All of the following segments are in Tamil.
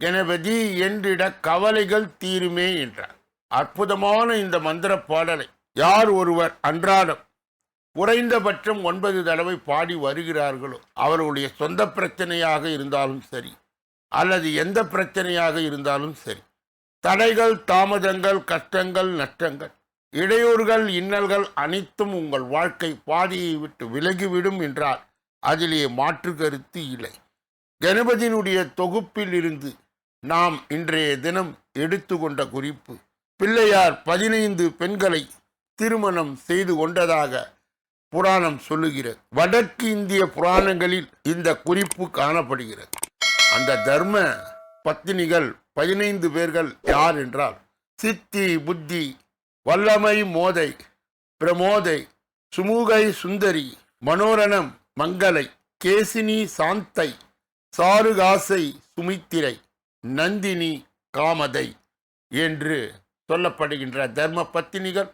கணபதி என்றிட கவலைகள் தீருமே என்றார். அற்புதமான இந்த மந்திர பாடலை யார் ஒருவர் அன்றாடம் குறைந்தபட்சம் ஒன்பது தடவை பாடி வருகிறார்களோ அவர்களுடைய சொந்த பிரச்சனையாக இருந்தாலும் சரி அல்லது எந்த பிரச்சனையாக இருந்தாலும் சரி தடைகள் தாமதங்கள் கஷ்டங்கள் நஷ்டங்கள் இடையூறுகள் இன்னல்கள் அனைத்தும் உங்கள் வாழ்க்கை பாதையை விட்டு விலகிவிடும் என்றால் அதிலே மாற்று கருத்து இல்லை. கணபதியினுடைய தொகுப்பில் இருந்து நாம் இன்றைய தினம் எடுத்துக்கொண்ட குறிப்பு. பிள்ளையார் பதினைந்து பெண்களை திருமணம் செய்து கொண்டதாக புராணம் சொல்லுகிறது. வடக்கு இந்திய புராணங்களில் இந்த குறிப்பு காணப்படுகிறது. அந்த தர்ம பத்தினிகள் பதினைந்து பேர்கள் யார் என்றால் சித்தி புத்தி வல்லமை மோதை பிரமோதை சுமுகை சுந்தரி மனோரணம் மங்களை கேசினி சாந்தை சாருகாசை சுமித்திரை நந்தினி காமதை என்று சொல்லப்படுகின்ற தர்ம பத்தினிகள்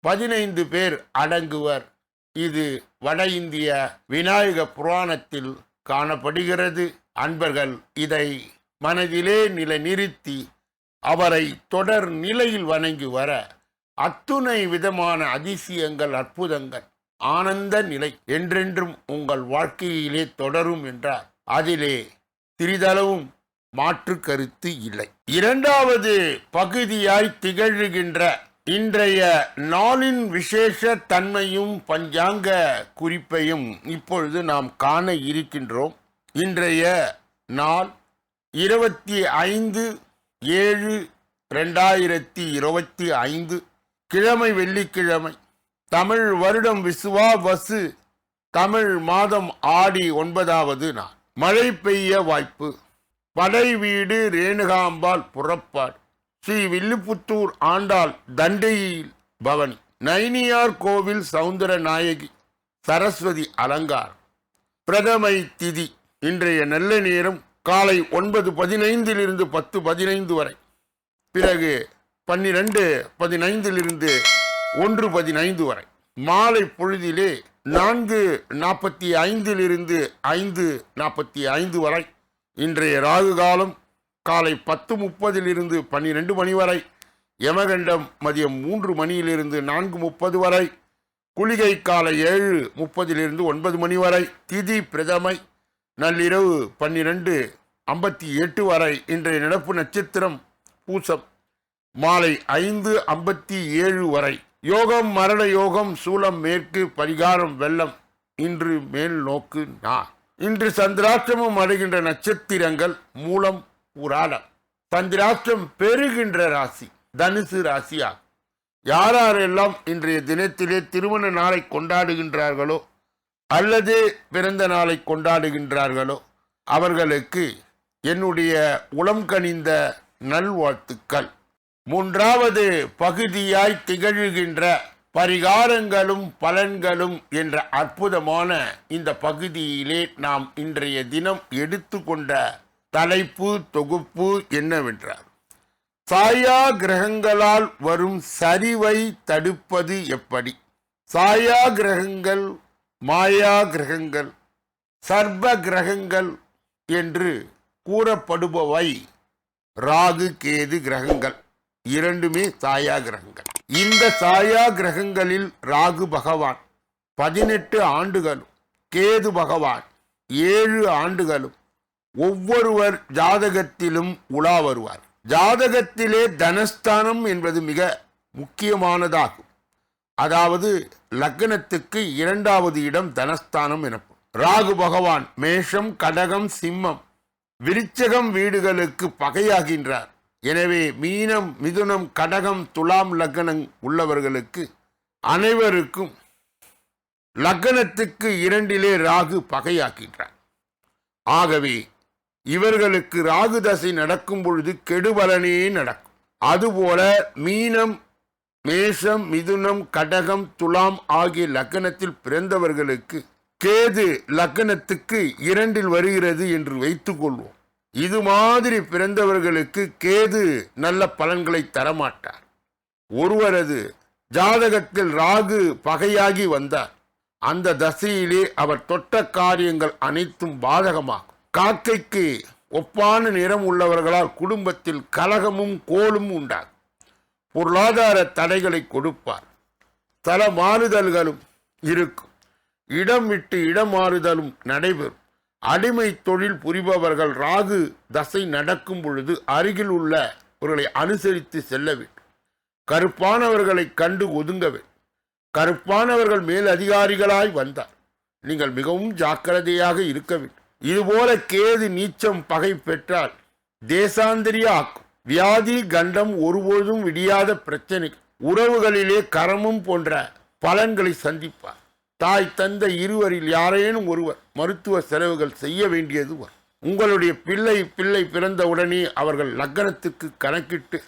பதினைந்து பேர் அடங்குவர். இது வட இந்திய விநாயக புராணத்தில் காணப்படுகிறது. அன்பர்கள் இதை மனதிலே நிலைநிறுத்தி அவரை தொடர் நிலையில் வணங்கி வர அத்துணை விதமான அதிசயங்கள் அற்புதங்கள் ஆனந்த நிலை என்றென்றும் உங்கள் வாழ்க்கையிலே தொடரும் என்றார். அதிலே சிறிதளவும் மாற்று கருத்து இல்லை. இரண்டாவது பகுதியாய் திகழ்கின்ற இன்றைய நாளின் விசேஷ தன்மையும் பஞ்சாங்க குறிப்பையும் இப்பொழுது நாம் காண இருக்கின்றோம். இன்றைய நாள் இருபத்தி ஐந்து ஏழு ரெண்டாயிரத்தி இருபத்தி ஐந்து கிழமை வெள்ளிக்கிழமை. தமிழ் வருடம் விசுவா வசு தமிழ் மாதம் ஆடி ஒன்பதாவது நாள். மழை பெய்ய வாய்ப்பு. படை வீடு ரேணுகாம்பாள் புறப்பார் ஸ்ரீ வில்லுப்புத்தூர் ஆண்டாள் தண்டையில் பவனி. நைனியார் கோவில் சவுந்தர நாயகி சரஸ்வதி அலங்காரம். பிரதமை திதி இன்றைய நல்ல நேரம் காலை ஒன்பது பதினைந்திலிருந்து பத்து பதினைந்து வரை. பிறகு பன்னிரண்டு பதினைந்திலிருந்து ஒன்று பதினைந்து வரை. மாலை பொழுதிலே நான்கு நாற்பத்தி ஐந்திலிருந்து ஐந்து நாற்பத்தி ஐந்து வரை. இன்றைய ராகு காலம் காலை பத்து முப்பதிலிருந்து பன்னிரெண்டு மணி வரை யமகண்டம் மதியம் மூன்று மணியிலிருந்து நான்கு முப்பது வரை குளிகை காலை ஏழு முப்பதிலிருந்து ஒன்பது மணி வரை திதி பிரதமை நள்ளிரவு பன்னிரெண்டு ஐம்பத்தி எட்டு வரை இன்றைய நடப்பு நட்சத்திரம் பூசம். மாலை ஐந்து ஐம்பத்தி ஏழு வரை. யோகம் மரண யோகம் சூலம் மேற்கு பரிகாரம் வெள்ளம் இன்று மேல் நோக்கு நா இன்று சந்திராஷ்டிரமும் அடைகின்ற நட்சத்திரங்கள் மூலம் புராணம். சந்திராஷ்டிரம் பெறுகின்ற ராசி தனுசு ராசியா யாரெல்லாம் இன்றைய தினத்திலே திருமண நாளை கொண்டாடுகின்றார்களோ அல்லது பிறந்த நாளை கொண்டாடுகின்றார்களோ அவர்களுக்கு என்னுடைய உளம் கனிந்த நல்வாழ்த்துக்கள். மூன்றாவது பகுதியாய் திகழ்கின்ற பரிகாரங்களும் பலன்களும் என்ற அற்புதமான இந்த பகுதியிலே நாம் இன்றைய தினம் எடுத்துக்கொண்ட தலைப்பு தொகுப்பு என்னவென்றார் சாயா கிரகங்களால் வரும் சரிவை தடுப்பது எப்படி? சாயா கிரகங்கள் மாயா கிரகங்கள் சர்ப கிரகங்கள் என்று கூறப்படுபவை ராகு கேது கிரகங்கள். இரண்டுமே சாயா கிரகங்கள். இந்த சாயா கிரகங்களில் ராகு பகவான் பதினெட்டு ஆண்டுகளும் கேது பகவான் ஏழு ஆண்டுகளும் ஒவ்வொருவர் ஜாதகத்திலும் உலா வருவார். ஜாதகத்திலே தனஸ்தானம் என்பது மிக முக்கியமானதாகும். அதாவது லக்னத்துக்கு இரண்டாவது இடம் தனஸ்தானம் எனப்படும். ராகு பகவான் மேஷம் கடகம் சிம்மம் விருச்சகம் வீடுகளுக்கு பகையாகின்றார். எனவே மீனம் மிதுனம் கடகம் துலாம் லக்னம் உள்ளவர்களுக்கு அனைவருக்கும் லக்னத்துக்கு இரண்டிலே ராகு பகையாக்கின்றார். ஆகவே இவர்களுக்கு ராகு தசை நடக்கும் பொழுது கெடுபலனே நடக்கும். அதுபோல மீனம் மேஷம் மிதுனம் கடகம் துலாம் ஆகிய லக்கணத்தில் பிறந்தவர்களுக்கு கேது லக்கணத்துக்கு இரண்டில் வருகிறது என்று வைத்துக்கொள்வோம். இது மாதிரி பிறந்தவர்களுக்கு கேது நல்ல பலன்களை தரமாட்டார். ஒருவரது ஜாதகத்தில் ராகு பகையாகி வந்தார். அந்த தசையிலே அவர் தொட்ட காரியங்கள் அனைத்தும் பாதகமாகும். காக்கைக்கு ஒப்பான நிறம் உள்ளவர்களால் குடும்பத்தில் கலகமும் கோலும் உண்டாகும். பொருளாதார தடைகளை கொடுப்பார். தல மாறுதல்களும் இருக்கும். இடம் விட்டு இடம் மாறுதலும் நடைபெறும். அடிமை தொழில் புரிபவர்கள் ராகு தசை நடக்கும் பொழுது அருகில் உள்ளவர்களை அனுசரித்து செல்ல வேண்டும். கருப்பானவர்களை கண்டு ஒதுங்க வேண்டும். கருப்பானவர்கள் மேல் அதிகாரிகளாய் வந்தார் நீங்கள் மிகவும் ஜாக்கிரதையாக இருக்க வேண்டும். இதுபோல கேது நீச்சம் பகை பெற்றால் தேசாந்திரிய ஆக்கும். வியாதி கண்டம் ஒருபொழுதும் விடியாத பிரச்சனை உறவுகளிலே கரமும் போன்ற பலன்களை சந்திப்பார். தாய் தந்தை இருவரில் யாரேனும் ஒருவர் மருத்துவ செலவுகள் செய்ய வேண்டியது வரும். உங்களுடைய பிள்ளை பிள்ளை பிறந்த உடனே அவர்கள் லக்கணத்துக்கு கணக்கிட்டு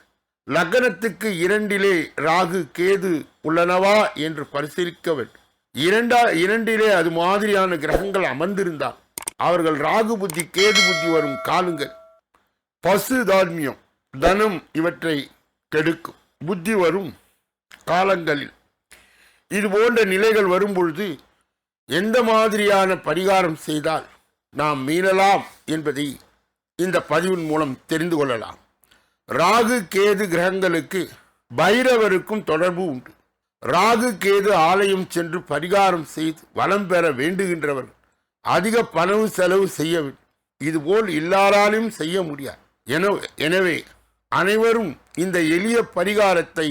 லக்கணத்துக்கு இரண்டிலே ராகு கேது உள்ளனவா என்று பரிசீலிக்க வேண்டும். இரண்டா இரண்டிலே அது மாதிரியான கிரகங்கள் அமர்ந்திருந்தால் அவர்கள் ராகு புத்தி கேது புத்தி வரும் காலுங்கள். பசு தார்மியம் தனம் இவற்றை கெடுக்கும். புத்தி வரும் காலங்களில் இது போன்ற நிலைகள் வரும்பொழுது எந்த மாதிரியான பரிகாரம் செய்தால் நாம் மீளலாம் என்பதை இந்த பதிவின் மூலம் தெரிந்து கொள்ளலாம். ராகு கேது கிரகங்களுக்கு பைரவருக்கும் தொடர்பு உண்டு. ராகு கேது ஆலயம் சென்று பரிகாரம் செய்து வளம் பெற வேண்டுகின்றவர் அதிக பணம் செலவு செய்ய இதுபோல் எல்லாராலும் செய்ய முடியாது. எனவே அனைவரும் இந்த எளிய பரிகாரத்தை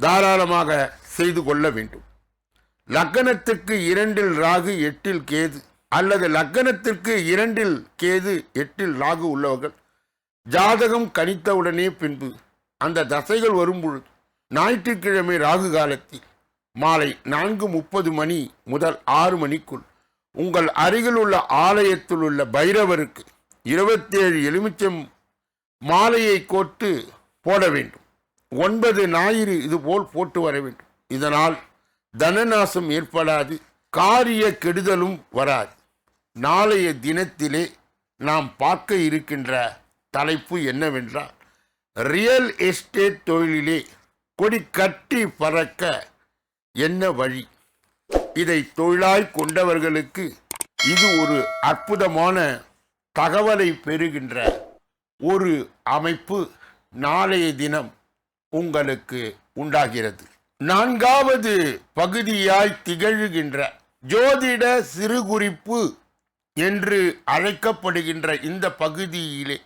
தாராளமாக செய்து கொள்ள வேண்டும். லக்கணத்திற்கு இரண்டில் ராகு எட்டில் கேது அல்லது லக்கணத்திற்கு இரண்டில் கேது எட்டில் ராகு உள்ளவர்கள் ஜாதகம் கணித்தவுடனே பின்பு அந்த தசைகள் வரும்பொழுது ஞாயிற்றுக்கிழமை ராகு காலத்தில் மாலை நான்கு முப்பது மணி முதல் ஆறு மணிக்குள் உங்கள் அருகில் உள்ள ஆலயத்தில் உள்ள பைரவருக்கு இருபத்தேழு எலுமிச்சம் மாலையை கோட்டு போட வேண்டும். ஒன்பது ஞாயிறு இதுபோல் போட்டு வர வேண்டும். இதனால் தனநாசம் ஏற்படாது காரிய கெடுதலும் வராது. நாளைய தினத்திலே நாம் பார்க்க இருக்கின்ற தலைப்பு என்னவென்றால் ரியல் எஸ்டேட் தொழிலிலே கொடி கட்டி பறக்க என்ன வழி? இதை தொழிலாய் கொண்டவர்களுக்கு இது ஒரு அற்புதமான தகவலை பெறுகின்ற ஒரு அமைப்பு நாளைய தினம் உங்களுக்கு உண்டாகிறது. நான்காவது பகுதியாய் திகழ்கின்ற ஜோதிட சிறுகுறிப்பு என்று அழைக்கப்படுகின்ற இந்த பகுதியிலே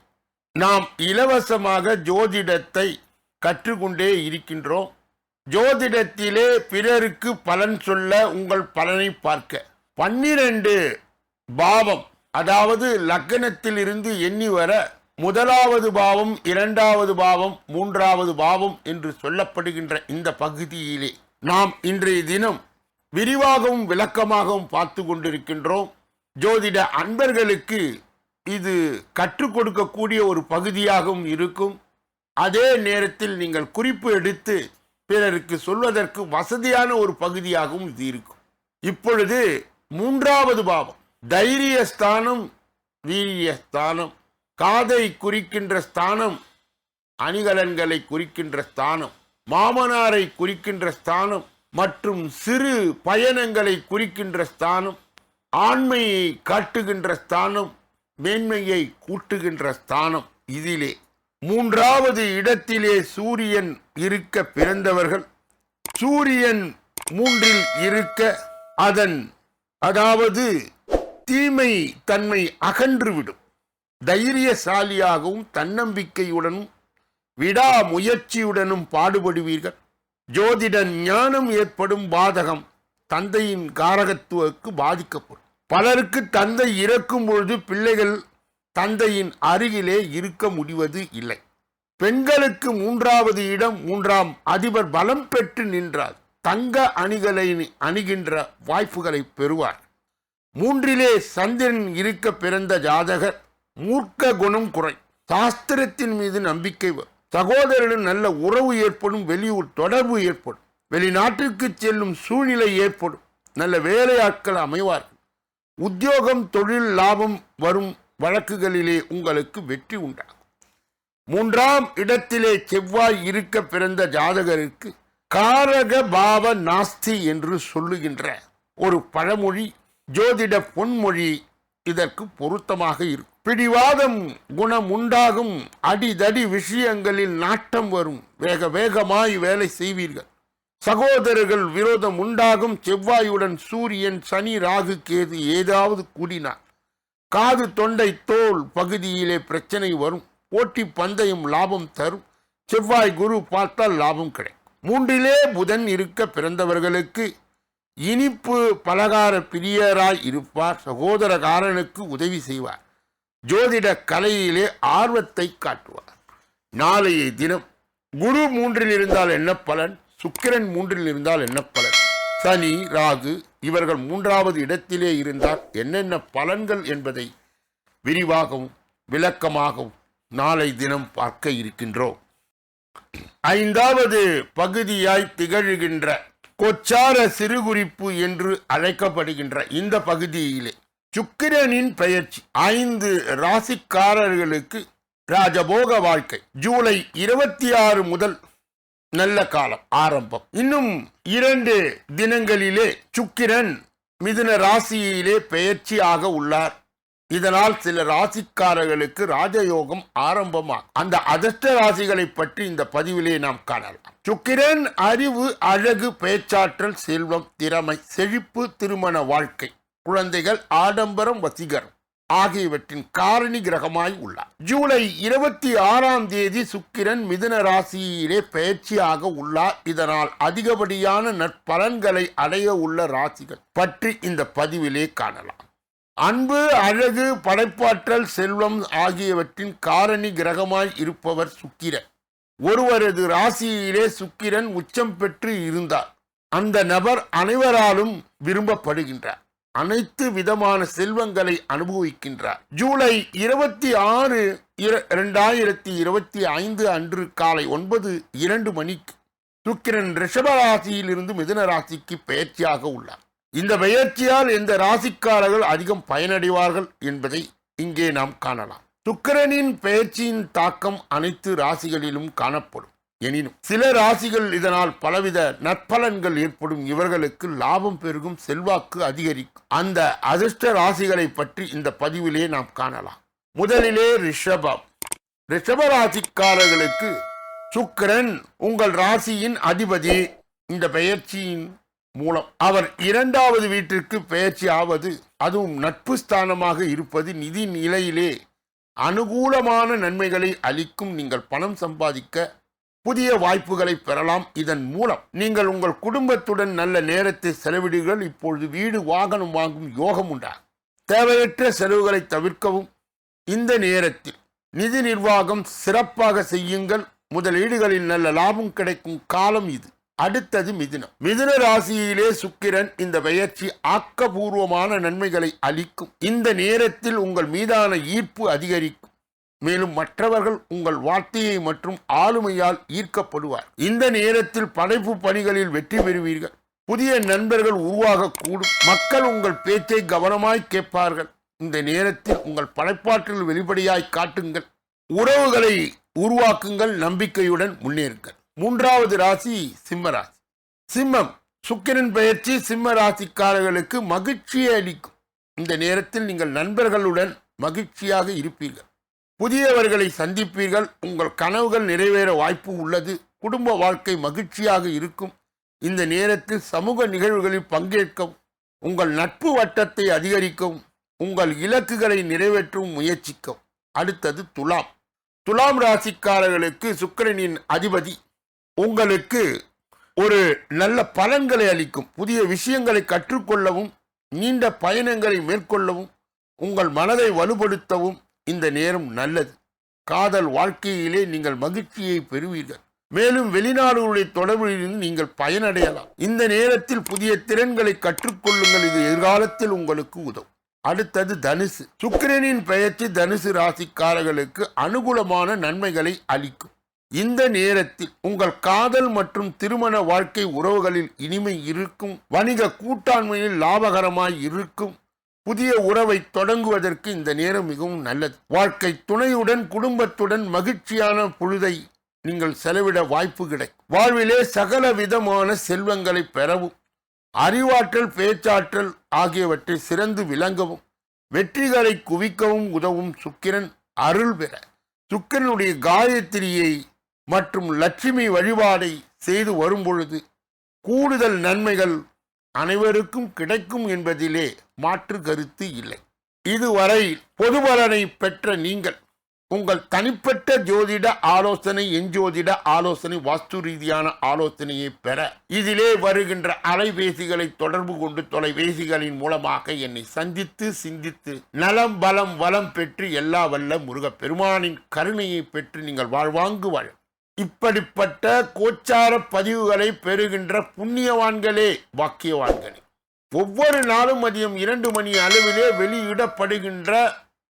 நாம் இலவசமாக ஜோதிடத்தை கற்றுக்கொண்டே இருக்கின்றோம். ஜோதிடத்திலே பிறருக்கு பலன் சொல்ல உங்கள் பலனை பார்க்க. பன்னிரண்டு பாவம் அதாவது லக்கணத்திலிருந்து எண்ணி வர முதலாவது பாவம் இரண்டாவது பாவம் மூன்றாவது பாவம் என்று சொல்லப்படுகின்ற இந்த பகுதியிலே நாம் இன்றைய தினம் விரிவாகவும் விளக்கமாகவும் பார்த்து கொண்டிருக்கின்றோம். ஜோதிட அன்பர்களுக்கு இது கற்றுக் கொடுக்கக்கூடிய ஒரு பகுதியாகவும் இருக்கும். அதே நேரத்தில் நீங்கள் குறிப்பு எடுத்து பிறருக்கு சொல்வதற்கு வசதியான ஒரு பகுதியாகவும் இது இருக்கும். இப்பொழுது மூன்றாவது பாவம் தைரிய ஸ்தானம் வீரிய ஸ்தானம் காதை குறிக்கின்ற ஸ்தானம் அணிகலன்களை குறிக்கின்ற ஸ்தானம் மாமனாரை குறிக்கின்ற ஸ்தானம் மற்றும் சிறு பயணங்களை குறிக்கின்ற ஸ்தானம் ஆண்மையை காட்டுகின்ற ஸ்தானம் மேன்மையை கூட்டுகின்ற ஸ்தானம். இதிலே மூன்றாவது இடத்திலே சூரியன் இருக்க பிறந்தவர்கள். சூரியன் மூன்றில் இருக்க அதன் அதாவது தீமை தன்மை அகன்றுவிடும் தைரியசாலியாகவும் தன்னம்பிக்கையுடனும் விடா முயற்சியுடனும் பாடுபடுவீர்கள். ஜோதிட ஞானம் ஏற்படும் பாதகம் தந்தையின் காரகத்துவக்கு பாதிக்கப்படும். பலருக்கு தந்தை இறக்கும் பொழுது பிள்ளைகள் தந்தையின் அருகிலே இருக்க முடிவது இல்லை. பெண்களுக்கு மூன்றாவது இடம் மூன்றாம் அதிபர் பலம் பெற்று நின்றார். தங்க அணிகளை அணுகின்ற வாய்ப்புகளை பெறுவார். மூன்றிலே சந்திரன் இருக்க பிறந்த ஜாதகர் மூர்க்க குணம் குறை. சாஸ்திரத்தின் மீது நம்பிக்கை வரும் சகோதரனுடன் நல்ல உறவு ஏற்படும் வெளியூர் தொடர்பு ஏற்படும் வெளிநாட்டிற்கு செல்லும் சூழ்நிலை ஏற்படும் நல்ல வேலையாட்கள் அமைவார்கள். உத்தியோகம் தொழில் லாபம் வரும் வழக்குகளிலே உங்களுக்கு வெற்றி உண்டாகும். மூன்றாம் இடத்திலே செவ்வாய் இருக்க பிறந்த ஜாதகருக்கு காரக பாவ நாஸ்தி என்று சொல்லுகின்ற ஒரு பழமொழி ஜோதிட பொன்மொழி இதற்கு பொருத்தமாக இருக்கும் பிடிவாதம் குணம் உண்டாகும் அடிதடி விஷயங்களில் நாட்டம் வரும். வேக வேகமாய் வேலை செய்வீர்கள். சகோதரர்கள் விரோதம் உண்டாகும் செவ்வாயுடன் சூரியன் சனி ராகு கேது ஏதாவது கூடினார் காது தொண்டை தோல் பகுதியிலே பிரச்சனை வரும். போட்டி பந்தயம் லாபம் தரும். செவ்வாய் குரு பார்த்தால் லாபம் கிடைக்கும். மூன்றிலே புதன் இருக்க பிறந்தவர்களுக்கு இனிப்பு பலகார பிரியராய் இருப்பார். சகோதரகாரனுக்கு உதவி செய்வார். ஜோதிட கலையிலே ஆர்வத்தை காட்டுவார். நாளைய தினம் குரு மூன்றில் இருந்தால் என்ன பலன்? சுக்கிரன் மூன்றில் இருந்தால் என்ன பலன்? சனி ராகு இவர்கள் மூன்றாவது இடத்திலே இருந்தால் என்னென்ன பலன்கள் என்பதை விரிவாகவும் விளக்கமாகவும் நாளை தினம் பார்க்க இருக்கின்றோம். ஐந்தாவது பகுதியாய் திகழ்கின்ற கொச்சார சிறுகுறிப்பு என்று அழைக்கப்படுகின்ற இந்த பகுதியிலே சுக்கிரனின் பெயர்ச்சி ஐந்து ராசிக்காரர்களுக்கு ராஜபோக வாழ்க்கை. ஜூலை இருபத்தி ஆறு முதல் நல்ல காலம் ஆரம்பம். இன்னும் இரண்டு தினங்களிலே சுக்கிரன் மிதுன ராசியிலே பெயர்ச்சியாக உள்ளார். இதனால் சில ராசிக்காரர்களுக்கு ராஜயோகம் ஆரம்பமாகும் அந்த அதிர்ஷ்ட ராசிகளை பற்றி இந்த பதிவிலே நாம் காணலாம். சுக்கிரன் அறிவு அழகு பேச்சாற்றல் செல்வம் திறமை செழிப்பு திருமண வாழ்க்கை குழந்தைகள் ஆடம்பரம் வசீகரம் ஆகியவற்றின் காரணி கிரகமாய் உள்ளார். ஜூலை இருபத்தி ஆறாம் தேதி சுக்கிரன் மிதுன ராசியிலே பயிற்சியாக உள்ளார். இதனால் அதிகப்படியான நற்பலன்களை அடைய உள்ள ராசிகள் பற்றி இந்த பதிவிலே காணலாம். அன்பு அழகு படைப்பாற்றல் செல்வம் ஆகியவற்றின் காரணி கிரகமாய் இருப்பவர் சுக்கிரன். ஒருவரது ராசியிலே சுக்கிரன் உச்சம் பெற்று இருந்தார். அந்த நபர் அனைவராலும் விரும்பப்படுகின்றார். அனைத்து விதமான செல்வங்களை அனுபவிக்கின்றார். ஜூலை இருபத்தி ஆறு இரண்டாயிரத்தி இருபத்தி ஐந்து அன்று காலை ஒன்பது இரண்டு மணிக்கு சுக்கிரன் ரிஷப ராசியிலிருந்து மிதுன ராசிக்கு பயிற்சியாக உள்ளார். இந்த பெயர்ச்சியால் இந்த ராசிக்காரர்கள் அதிகம் பயனடைவார்கள் என்பதை இங்கே நாம் காணலாம். சுக்கரனின் பெயர்ச்சியின் தாக்கம் அனைத்து ராசிகளிலும் காணப்படும். எனினும் சில ராசிகள் இதனால் பலவித நற்பலன்கள் ஏற்படும். இவர்களுக்கு லாபம் பெருகும் செல்வாக்கு அதிகரிக்கும். அந்த அதிர்ஷ்ட ராசிகளை பற்றி இந்த பதிவிலே நாம் காணலாம். முதலிலே ரிஷபம். ரிஷப ராசிக்காரர்களுக்கு சுக்கரன் உங்கள் ராசியின் அதிபதி. இந்த பெயர்ச்சியின் மூலம். அவர் இரண்டாவது வீட்டிற்கு பெயர்ச்சி ஆவது அதுவும் நட்பு ஸ்தானமாக இருப்பது நிதி நிலையிலே அனுகூலமான நன்மைகளை அளிக்கும். நீங்கள் பணம் சம்பாதிக்க புதிய வாய்ப்புகளை பெறலாம். இதன் மூலம் நீங்கள் உங்கள் குடும்பத்துடன் நல்ல நேரத்தை செலவிடுங்கள் இப்பொழுது வீடு வாகனம் வாங்கும் யோகம் உண்டா? தேவையற்ற செலவுகளை தவிர்க்கவும். இந்த நேரத்தில் நிதி நிர்வாகம் சிறப்பாக செய்யுங்கள். முதலீடுகளில் நல்ல லாபம் கிடைக்கும் காலம் இது. அடுத்தது மிதுனம். மிதுன ராசியிலே சுக்கிரன் இந்த பெயர்ச்சி ஆக்கபூர்வமான நன்மைகளை அளிக்கும். இந்த நேரத்தில் உங்கள் மீதான ஈர்ப்பு அதிகரிக்கும். மேலும் மற்றவர்கள் உங்கள் வார்த்தையை மற்றும் ஆளுமையால் ஈர்க்கப்படுவார். இந்த நேரத்தில் படைப்பு பணிகளில் வெற்றி பெறுவீர்கள். புதிய நண்பர்கள் உருவாகக்கூடும். மக்கள் உங்கள் பேச்சை கவனமாய் கேட்பார்கள். இந்த நேரத்தில் உங்கள் படைப்பாற்றல் வெளிப்படையாய் காட்டுங்கள். உறவுகளை உருவாக்குங்கள். நம்பிக்கையுடன் முன்னேறுங்கள். மூன்றாவது ராசி சிம்ம ராசி. சிம்மம் சுக்கிரன் பெயர்ச்சி சிம்ம ராசிக்காரர்களுக்கு மகிழ்ச்சியை அளிக்கும். இந்த நேரத்தில் நீங்கள் நண்பர்களுடன் மகிழ்ச்சியாக இருப்பீர்கள். புதியவர்களை சந்திப்பீர்கள். உங்கள் கனவுகள் நிறைவேற வாய்ப்பு உள்ளது. குடும்ப வாழ்க்கை மகிழ்ச்சியாக இருக்கும். இந்த நேரத்தில் சமூக நிகழ்வுகளில் பங்கேற்கவும் உங்கள் நட்பு வட்டத்தை அதிகரிக்கவும் உங்கள் இலக்குகளை நிறைவேற்றவும் முயற்சிக்கவும் அடுத்தது துலாம். துலாம் ராசிக்காரர்களுக்கு சுக்கிரனின் அதிபதி உங்களுக்கு ஒரு நல்ல பலன்களை அளிக்கும். புதிய விஷயங்களை கற்றுக்கொள்ளவும் நீண்ட பயணங்களை மேற்கொள்ளவும் உங்கள் மனதை வலுப்படுத்தவும் இந்த நேரம் நல்லது. காதல் வாழ்க்கையிலே நீங்கள் மகிழ்ச்சியை பெறுவீர்கள். மேலும் வெளிநாடுகளுடைய தொடர்பிலிருந்து நீங்கள் பயனடையலாம். இந்த நேரத்தில் புதிய திறன்களை கற்றுக்கொள்ளுங்கள். இது எதிர்காலத்தில் உங்களுக்கு உதவும். அடுத்தது தனுசு. சுக்கிரனின் பெயர்ச்சி தனுசு ராசிக்காரர்களுக்கு அனுகூலமான நன்மைகளை அளிக்கும். இந்த நேரத்தில் உங்கள் காதல் மற்றும் திருமண வாழ்க்கை உறவுகளில் இனிமை இருக்கும் வணிக கூட்டாண்மையில் லாபகரமாய் இருக்கும் புதிய உறவை தொடங்குவதற்கு இந்த நேரம் மிகவும் நல்லது. வாழ்க்கை துணையுடன் குடும்பத்துடன் மகிழ்ச்சியான பொழுதை நீங்கள் செலவிட வாய்ப்பு கிடைக்கும். வாழ்விலே சகல விதமான செல்வங்களை பெறவும் அறிவாற்றல் பேச்சாற்றல் ஆகியவற்றை சிறந்து விளங்கவும் வெற்றிகளை குவிக்கவும் உதவும் சுக்கிரன் அருள் பெற. சுக்கிரனுடைய காயத்திரியை மற்றும் லட்சுமி வழிபாடை செய்து வரும்பொழுது கூடுதல் நன்மைகள் அனைவருக்கும் கிடைக்கும் என்பதிலே மாற்று கருத்து இல்லை. இதுவரை பொது பலனை பெற்ற நீங்கள் உங்கள் தனிப்பட்ட ஜோதிட ஆலோசனை எஞ்சோதிட ஆலோசனை வாஸ்து ரீதியான ஆலோசனையை பெற இதிலே வருகின்ற அலைபேசிகளை தொடர்பு கொண்டு தொலைபேசிகளின் மூலமாக என்னை சந்தித்து சிந்தித்து நலம் பலம் வளம் பெற்று எல்லா வல்ல முருகப் பெருமானின் கருணையை பெற்று நீங்கள் வாழ்வாங்கு வாழ இப்படிப்பட்ட கோச்சார பதிவுகளை பெறுகின்ற புண்ணியவான்களே வாக்கியவான்களே ஒவ்வொரு நாளும் மதியம் இரண்டு மணி அளவிலே வெளியிடப்படுகின்ற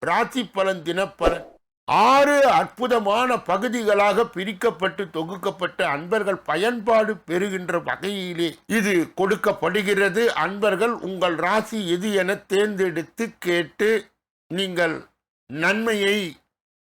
ராசி பலன் தினப்பலன். ஆறு அற்புதமான பகுதிகளாக பிரிக்கப்பட்டு தொகுக்கப்பட்டு அன்பர்கள் பயன்பாடு பெறுகின்ற வகையிலே இது கொடுக்கப்படுகிறது. அன்பர்கள் உங்கள் ராசி எது என தேர்ந்தெடுத்து கேட்டு நீங்கள் நன்மையை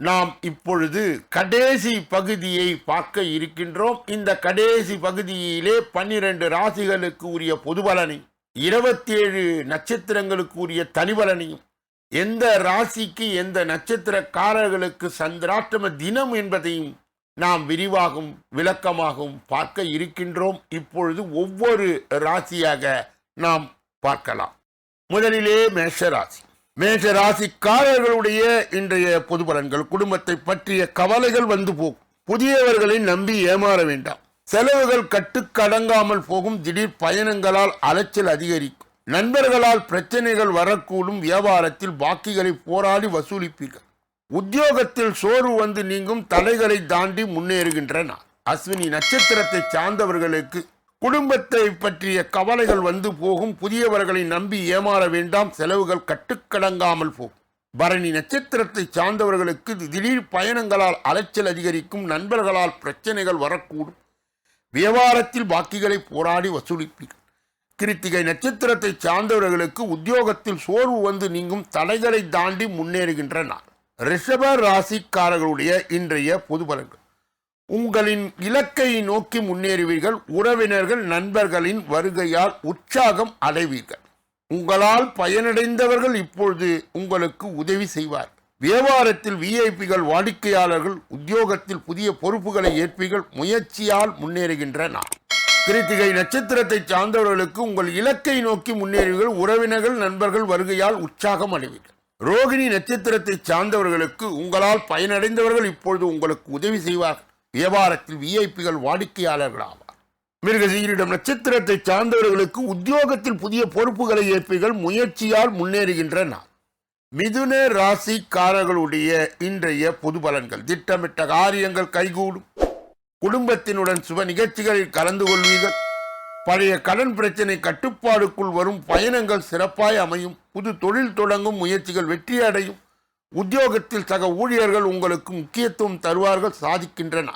நாம் இப்பொழுது கடைசி பகுதியை பார்க்க இருக்கின்றோம். இந்த கடைசி பகுதியிலே பன்னிரண்டு ராசிகளுக்கு உரிய பொது இருபத்தி ஏழு நட்சத்திரங்களுக்கு உரிய தனிபலனையும் எந்த ராசிக்கு எந்த நட்சத்திரக்காரர்களுக்கு சந்திராஷ்டம தினம் என்பதையும் நாம் விரிவாகவும் விளக்கமாகவும் பார்க்க இருக்கின்றோம். இப்பொழுது ஒவ்வொரு ராசியாக நாம் பார்க்கலாம். முதலிலே மேஷ ராசி மேஷ ராசிக்காரர்களுடைய இன்றைய பொது பலன்கள் குடும்பத்தை பற்றிய கவலைகள் வந்து போகும். புதியவர்களை நம்பி ஏமாற வேண்டாம். செலவுகள் கட்டுக்கடங்காமல் போகும். திடீர் பயணங்களால் அலைச்சல் அதிகரிக்கும். நண்பர்களால் பிரச்சனைகள் வரக்கூடும். வியாபாரத்தில் பாக்கிகளை போராடி வசூலிப்பீர்கள். உத்தியோகத்தில் சோர்வு வந்து நீங்கும். தடைகளை தாண்டி முன்னேறுகின்றன. அஸ்வினி நட்சத்திரத்தை சார்ந்தவர்களுக்கு குடும்பத்தை பற்றிய கவலைகள் வந்து போகும். புதியவர்களை நம்பி ஏமாற வேண்டாம். செலவுகள் கட்டுக்கடங்காமல் போகும். பரணி நட்சத்திரத்தை சார்ந்தவர்களுக்கு திடீர் பயணங்களால் அலைச்சல் அதிகரிக்கும். நண்பர்களால் பிரச்சனைகள் வரக்கூடும். வியாபாரத்தில் பாக்கிகளை போராடி வசூலிப்பீர்கள். கிருத்திகை நட்சத்திரத்தை சார்ந்தவர்களுக்கு உத்தியோகத்தில் சோர்வு வந்து நீங்கும் தடைகளை தாண்டி முன்னேறுகின்ற நாள் ரிஷப ராசிக்காரர்களுடைய இன்றைய பொது பலன்கள். உங்களின் இலக்கை நோக்கி முன்னேறுவீர்கள். உறவினர்கள் நண்பர்களின் வருகையால் உற்சாகம் அடைவீர்கள். உங்களால் பயனடைந்தவர்கள் இப்பொழுது உங்களுக்கு உதவி செய்வார் வியாபாரத்தில் விஐபிகள் வாடிக்கையாளர்கள் உத்தியோகத்தில் புதிய பொறுப்புகளை ஏற்பீர்கள். முயற்சியால் முன்னேறுகின்ற கிருத்திகை நட்சத்திரத்தை சார்ந்தவர்களுக்கு உங்கள் இலக்கை நோக்கி முன்னேறுவீர்கள். உறவினர்கள் நண்பர்கள் வருகையால் உற்சாகம் அடைவீர்கள். ரோகிணி நட்சத்திரத்தை சார்ந்தவர்களுக்கு உங்களால் பயனடைந்தவர்கள் இப்பொழுது உங்களுக்கு உதவி செய்வார்கள். வியாபாரத்தில் விஐபிகள் வாடிக்கையாளர்கள் ஆவார் மிருகசீரிடம் நட்சத்திரத்தை சார்ந்தவர்களுக்கு உத்தியோகத்தில் புதிய பொறுப்புகளை ஏற்பீர்கள் முயற்சியால் முன்னேறுகின்ற மிதுன ராசிக்காரர்களுடைய இன்றைய பொது பலன்கள். திட்டமிட்ட காரியங்கள் கைகூடும். குடும்பத்தினுடன் சுப நிகழ்ச்சிகளில் கலந்து கொள்வீர்கள். பழைய கடன் பிரச்சனை கட்டுப்பாடுக்குள் வரும் பயணங்கள் சிறப்பாய் அமையும். புது தொழில் தொடங்கும் முயற்சிகள் வெற்றி அடையும் உத்தியோகத்தில் சக ஊழியர்கள் உங்களுக்கு முக்கியத்துவம் தருவார்கள் சாதிக்கின்றன.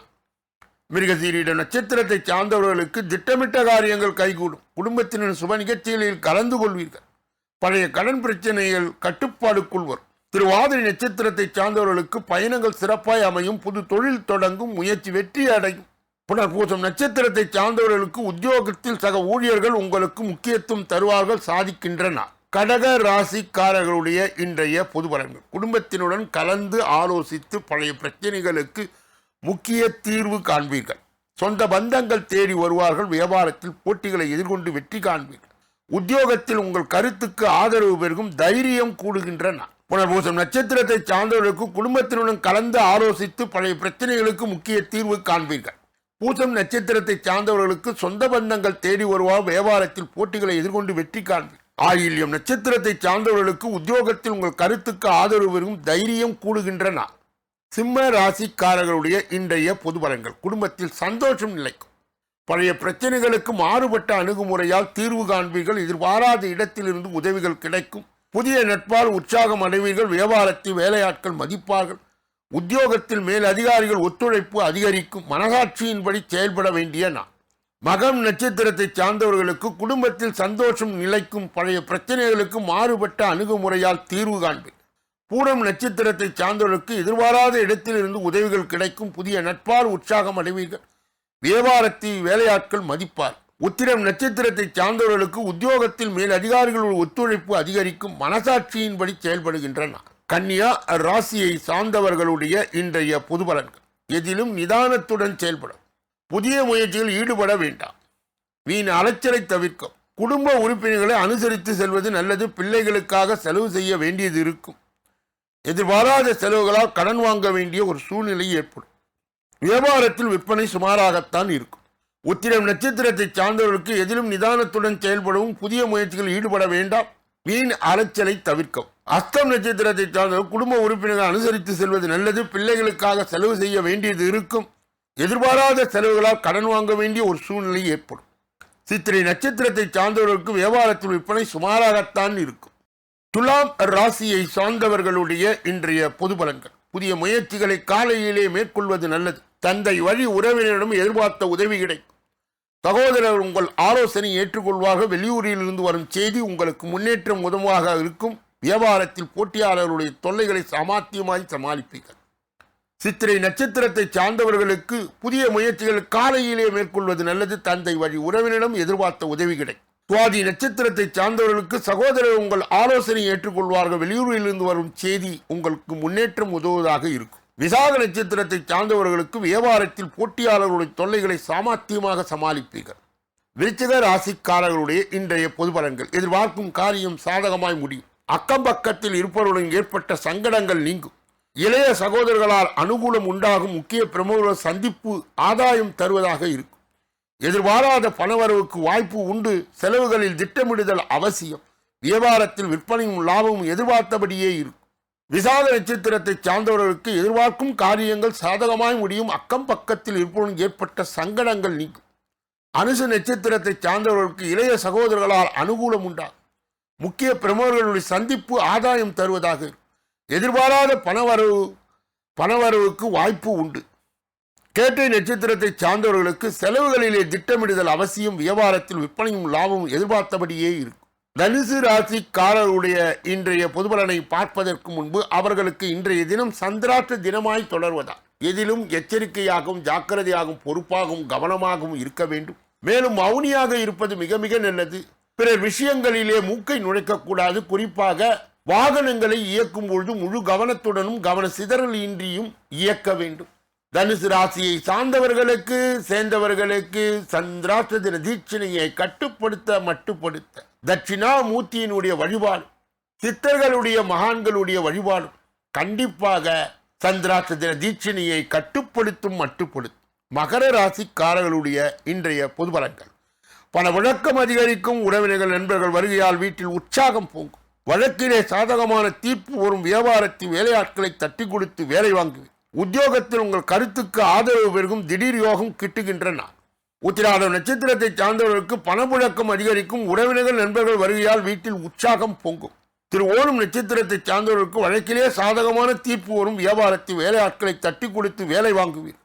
மிருகசீரிட நட்சத்திரத்தை சார்ந்தவர்களுக்கு திட்டமிட்ட காரியங்கள் கைகூடும். குடும்பத்தினர் சுப நிகழ்ச்சிகளில் கலந்து கொள்வீர்கள். பழைய கடன் பிரச்சனைகள் கட்டுப்பாடுக்குள் வரும். திருவாதிரை நட்சத்திரத்தை சார்ந்தவர்களுக்கு பயணங்கள் சிறப்பாய் அமையும். புது தொழில் தொடங்கும் முயற்சி வெற்றி அடையும். புனர்பூசம் நட்சத்திரத்தை சார்ந்தவர்களுக்கு உத்தியோகத்தில் சக ஊழியர்கள் உங்களுக்கு முக்கியத்துவம் தருவார்கள் சாதிக்கின்றன. கடக ராசிக்காரர்களுடைய இன்றைய பொது பலன்கள் குடும்பத்தினுடன் கலந்து ஆலோசித்து பழைய பிரச்சனைகளுக்கு முக்கிய தீர்வு காண்பீர்கள். சொந்த பந்தங்கள் தேடி வருவார்கள் வியாபாரத்தில் போட்டிகளை எதிர்கொண்டு வெற்றி காண்பீர்கள். உத்தியோகத்தில் உங்கள் கருத்துக்கு ஆதரவு பெருகும் தைரியம் கூடுகின்றன. புனர்பூசம் நட்சத்திரத்தை சார்ந்தவர்களுக்கு குடும்பத்தினுடன் கலந்து ஆலோசித்து பழைய பிரச்சனைகளுக்கு முக்கிய தீர்வு காண்பீர்கள். பூசம் நட்சத்திரத்தை சார்ந்தவர்களுக்கு சொந்த பந்தங்கள் தேடி வருவார் வியாபாரத்தில் போட்டிகளை எதிர்கொண்டு வெற்றி காண்பீர்கள். ஆயில்யம் நட்சத்திரத்தை சார்ந்தவர்களுக்கு உத்தியோகத்தில் உங்கள் கருத்துக்கு ஆதரவு பெறும் தைரியம் கூடுகின்றன. சிம்ம ராசிக்காரர்களுடைய இன்றைய பொது பலன்கள். குடும்பத்தில் சந்தோஷம் நிலைக்கும். பழைய பிரச்சனைகளுக்கு மாறுபட்ட அணுகுமுறையால் தீர்வு காண்பீர்கள். எதிர்பாராத இடத்திலிருந்து உதவிகள் கிடைக்கும். புதிய நட்பால் உற்சாகம் அடைவீர்கள். வியாபாரத்தில் வேலையாட்கள் மதிப்பார்கள். உத்தியோகத்தில் மேல் அதிகாரிகள் ஒத்துழைப்பு அதிகரிக்கும். மனசாட்சியின்படி செயல்பட வேண்டிய நான் மகம் நட்சத்திரத்தை சார்ந்தவர்களுக்கு குடும்பத்தில் சந்தோஷம் நிலைக்கும் பழைய பிரச்சனைகளுக்கு மாறுபட்ட அணுகுமுறையால் தீர்வு காண்பேன் பூரம் நட்சத்திரத்தை சார்ந்தவர்களுக்கு எதிர்பாராத இடத்திலிருந்து உதவிகள் கிடைக்கும் புதிய நட்பால் உற்சாகம் அடைவீர்கள். வியாபாரத்தை வேலையாட்கள் மதிப்பார். உத்திரம் நட்சத்திரத்தை சார்ந்தவர்களுக்கு உத்தியோகத்தில் மேல் அதிகாரிகளுடைய ஒத்துழைப்பு அதிகரிக்கும் மனசாட்சியின்படி செயல்படுகின்றன. கன்னியா ராசியை சார்ந்தவர்களுடைய இன்றைய பொது பலன்கள் எதிலும் நிதானத்துடன் செயல்படும். புதிய முயற்சியில் ஈடுபட வேண்டாம். வீண் அலைச்சலை தவிர்க்கும். குடும்ப உறுப்பினர்களை அனுசரித்து செல்வது நல்லது. பிள்ளைகளுக்காக செலவு செய்ய வேண்டியது இருக்கும். எதிர்பாராத செலவுகளால் கடன் வாங்க வேண்டிய ஒரு சூழ்நிலை ஏற்படும். வியாபாரத்தில் விற்பனை சுமாராகத்தான் இருக்கும். உத்திரம் நட்சத்திரத்தை சார்ந்தவர்களுக்கு எதிலும் நிதானத்துடன் செயல்படவும் புதிய முயற்சிகள் ஈடுபட வேண்டாம். வீண் அலைச்சலை தவிர்க்கவும். அஸ்தம் நட்சத்திரத்தை சார்ந்தவர் குடும்ப உறுப்பினர்கள் அனுசரித்து செல்வது நல்லது. பிள்ளைகளுக்காக செலவு செய்ய வேண்டியது இருக்கும். எதிர்பாராத செலவுகளால் கடன் வாங்க வேண்டிய ஒரு சூழ்நிலை ஏற்படும். சித்திரை நட்சத்திரத்தை சார்ந்தவர்களுக்கு வியாபாரத்தில் விற்பனை சுமாராகத்தான் இருக்கும். துலாம் ராசியை சார்ந்தவர்களுடைய இன்றைய பொது பலன்கள். புதிய முயற்சிகளை காலையிலே மேற்கொள்வது நல்லது. தந்தை வழி உறவினரிடம் எதிர்பார்த்த உதவி கிடைக்கும். சகோதரர் உங்கள் ஆலோசனை ஏற்றுக்கொள்வாக வெளியூரில் இருந்து வரும் செய்தி உங்களுக்கு முன்னேற்றம் உதவுவாக இருக்கும். வியாபாரத்தில் போட்டியாளர்களுடைய தொல்லைகளை சாமாத்தியமாய் சமாளிப்பீர்கள். சித்திரை நட்சத்திரத்தை சார்ந்தவர்களுக்கு புதிய முயற்சிகள் காலையிலே மேற்கொள்வது நல்லது. தந்தை வழி உறவினரிடம் எதிர்பார்த்த உதவி கிடைக்கும் சுவாதி நட்சத்திரத்தை சார்ந்தவர்களுக்கு சகோதரர் உங்கள் ஆலோசனை ஏற்றுக்கொள்வார்கள். வெளியூரில் இருந்து வரும் செய்தி உங்களுக்கு முன்னேற்றம் உதவுவதாக இருக்கும். விசாக நட்சத்திரத்தை சார்ந்தவர்களுக்கு வியாபாரத்தில் போட்டியாளர்களுடைய தொல்லைகளை சாமர்த்தியமாக சமாளிப்பீர்கள். விருச்சிக ராசிக்காரர்களுடைய இன்றைய பொது பலன்கள். எதிர்பார்க்கும் காரியம் சாதகமாய் முடியும். அக்கம் பக்கத்தில் இருப்பவர்களுடன் ஏற்பட்ட சங்கடங்கள் நீங்கும். இளைய சகோதரர்களால் அனுகூலம் உண்டாகும் முக்கிய பிரமுகர்கள் சந்திப்பு ஆதாயம் தருவதாக இருக்கும். எதிர்பாராத பணவரவுக்கு வாய்ப்பு உண்டு. செலவுகளில் திட்டமிடுதல் அவசியம். வியாபாரத்தில் விற்பனையும் லாபமும் எதிர்பார்த்தபடியே இருக்கும். விசாத நட்சத்திரத்தை சார்ந்தவர்களுக்கு எதிர்பார்க்கும் காரியங்கள் சாதகமாய் முடியும். அக்கம் பக்கத்தில் இருப்பவன் ஏற்பட்ட சங்கடங்கள் நீங்கும். அனுசு நட்சத்திரத்தை சார்ந்தவர்களுக்கு இளைய சகோதரர்களால் அனுகூலம் உண்டாகும். முக்கிய பிரமுகர்களுடைய சந்திப்பு ஆதாயம் தருவதாக இருக்கும். எதிர்பாராத பணவரவு பணவரவுக்கு வாய்ப்பு உண்டு. கேட்டை நட்சத்திரத்தை சார்ந்தவர்களுக்கு செலவுகளிலே திட்டமிடுதல் அவசியம் வியாபாரத்தில் விற்பனையும் லாபமும் எதிர்பார்த்தபடியே இருக்கும். தனுசு ராசிக்காரருடைய இன்றைய பொதுபலனை பார்ப்பதற்கு முன்பு அவர்களுக்கு இன்றைய தினம் சந்திராஷ்ட தினமாய் தொடர்வதா எதிலும் எச்சரிக்கையாகவும் ஜாக்கிரதையாகவும் பொறுப்பாகவும் கவனமாகவும் இருக்க வேண்டும். மேலும் மௌனியாக இருப்பது மிக மிக நல்லது. பிறர் விஷயங்களிலே மூக்கை நுழைக்கக்கூடாது குறிப்பாக வாகனங்களை இயக்கும் பொழுது முழு கவனத்துடனும் கவன சிதறல் இன்றியும் இயக்க வேண்டும். தனுசு ராசியை சார்ந்தவர்களுக்கு சேர்ந்தவர்களுக்கு சந்திராஷ்ட தின தீட்சணையை கட்டுப்படுத்த மட்டுப்படுத்த. தட்சிணாமூர்த்தியினுடைய வழிபாடு சித்தர்களுடைய மகான்களுடைய வழிபாடு கண்டிப்பாக சந்திராஷ்ட தின தீட்சணையை கட்டுப்படுத்தும் மட்டுப்படுத்தும். மகர ராசிக்காரர்களுடைய இன்றைய பொது பலன்கள் பண விளக்கம் அதிகரிக்கும் உறவினர்கள் நண்பர்கள் வருகையால் வீட்டில் உற்சாகம் பொங்கும். வழக்கிலே சாதகமான தீர்ப்பு வரும் வியாபாரத்தில் வேலையாட்களை தட்டி கொடுத்து வேலை வாங்குவேன் உத்தியோகத்தில் உங்கள் கருத்துக்கு ஆதரவு பெருகும் திடீர் யோகம் கிட்டுகின்றன. நாள் நட்சத்திரத்தை சார்ந்தவர்களுக்கு பணப்புழக்கம் அதிகரிக்கும் உறவினர்கள் நண்பர்கள் வருகையால் வீட்டில் உற்சாகம் பொங்கும். திரு ஓணம் நட்சத்திரத்தை சார்ந்தவர்களுக்கு வழக்கிலே சாதகமான தீர்ப்பு வரும் வியாபாரத்தில் வேலையாட்களை தட்டி கொடுத்து வேலை வாங்குவீர்.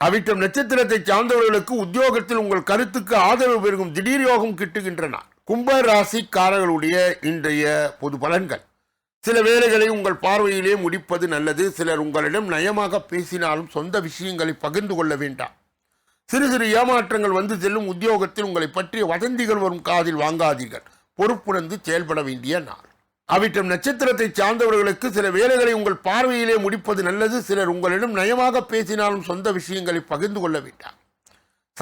அவிட்டம் நட்சத்திரத்தை சார்ந்தவர்களுக்கு உத்தியோகத்தில் உங்கள் கருத்துக்கு ஆதரவு பெருகும் திடீர் யோகம் கிட்டுகின்றன. கும்ப ராசிக்காரர்களுடைய இன்றைய பொது பலன்கள். சில வேலைகளை உங்கள் பார்வையிலே முடிப்பது நல்லது. சிலர் உங்களிடம் நயமாக பேசினாலும் சொந்த விஷயங்களை பகிர்ந்து கொள்ள வேண்டாம். சிறு சிறு ஏமாற்றங்கள் வந்து செல்லும் உத்தியோகத்தில் உங்களை பற்றிய வதந்திகள் வரும் காதில் வாங்காதீர்கள். பொறுப்புணர்ந்து செயல்பட வேண்டிய நாள். அவிட்டம் நட்சத்திரத்தை சார்ந்தவர்களுக்கு சில வேலைகளை உங்கள் பார்வையிலே முடிப்பது நல்லது. சிலர் உங்களிடம் நயமாக பேசினாலும் சொந்த விஷயங்களை பகிர்ந்து கொள்ள வேண்டாம்.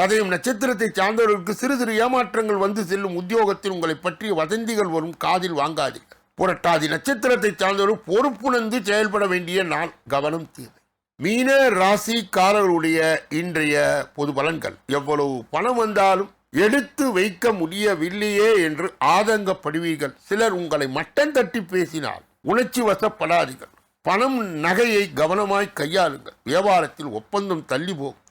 சதயம் நட்சத்திரத்தை சார்ந்தவர்களுக்கு சிறு சிறு ஏமாற்றங்கள் வந்து செல்லும் உத்தியோகத்தில் உங்களை பற்றிய வதந்திகள் வரும். காதில் வாங்காது. புரட்டாதி நட்சத்திரத்தை சார்ந்தவர்கள் பொறுப்புணர்ந்து செயல்பட வேண்டிய நாள். கவனம் தேவை. மீன ராசிக்காரர்களுடைய இன்றைய பொது பலன்கள். எவ்வளவு பணம் வந்தாலும் எடுத்து வைக்க முடியவில்லையே என்று ஆதங்கப்படுவீர்கள். சிலர் உங்களை மட்டம் தட்டி பேசினால் உணர்ச்சி வசப்படாதீர்கள். பணம் நகையை கவனமாய் கையாளுங்கள். வியாபாரத்தில் ஒப்பந்தம் தள்ளி போகும்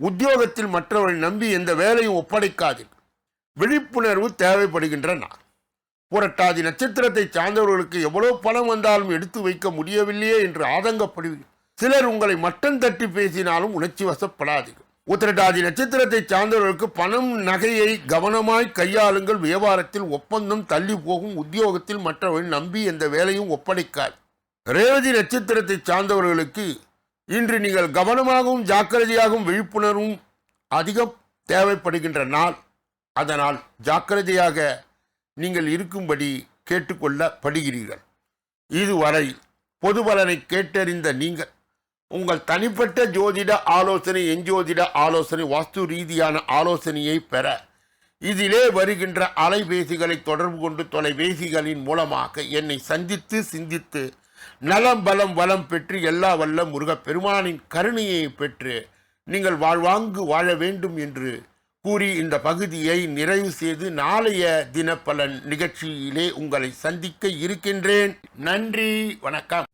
உத்தியோகத்தில் மற்றவரை நம்பி எந்த வேலையும் ஒப்படைக்காதீர்கள் விழிப்புணர்வு தேவைப்படுகின்றன. புரட்டாதி நட்சத்திரத்தை சார்ந்தவர்களுக்கு எவ்வளோ பணம் வந்தாலும் எடுத்து வைக்க முடியவில்லையே என்று ஆதங்கப்படுவீர்கள் சிலர் உங்களை மட்டம் தட்டி பேசினாலும் உணர்ச்சி வசப்படாதீர்கள் உத்திரட்டாதி நட்சத்திரத்தை சார்ந்தவர்களுக்கு பணம் நகையை கவனமாய் கையாளுங்கள். வியாபாரத்தில் ஒப்பந்தம் தள்ளி போகும். உத்தியோகத்தில் மற்றவர்கள் நம்பி எந்த வேலையும் ஒப்படைக்காது ரேவதி நட்சத்திரத்தை சார்ந்தவர்களுக்கு இன்று நீங்கள் கவனமாகவும் ஜாக்கிரதையாகவும் விழிப்புணர்வும் அதிகம் தேவைப்படுகின்ற நாள். அதனால் ஜாக்கிரதையாக நீங்கள் இருக்கும்படி கேட்டுக்கொள்ளப்படுகிறீர்கள். இதுவரை பொது பலனை கேட்டறிந்த நீங்கள் உங்கள் தனிப்பட்ட ஜோதிட ஆலோசனை எஞ்சோதிட ஆலோசனை வாஸ்து ரீதியான ஆலோசனையை பெற இதிலே வருகின்ற அலைபேசிகளை தொடர்பு கொண்டு தொலைபேசிகளின் மூலமாக என்னை சந்தித்து சிந்தித்து நலம் பலம் வளம் பெற்று எல்லா வல்ல முருகப் பெருமானின் கருணையை பெற்று நீங்கள் வாழ்வாங்கு வாழ வேண்டும் என்று கூறி இந்த பகுதியை நிறைவு செய்து நாளைய தினப்பலன் நிகழ்ச்சியிலே உங்களை சந்திக்க இருக்கின்றேன். நன்றி வணக்கம்.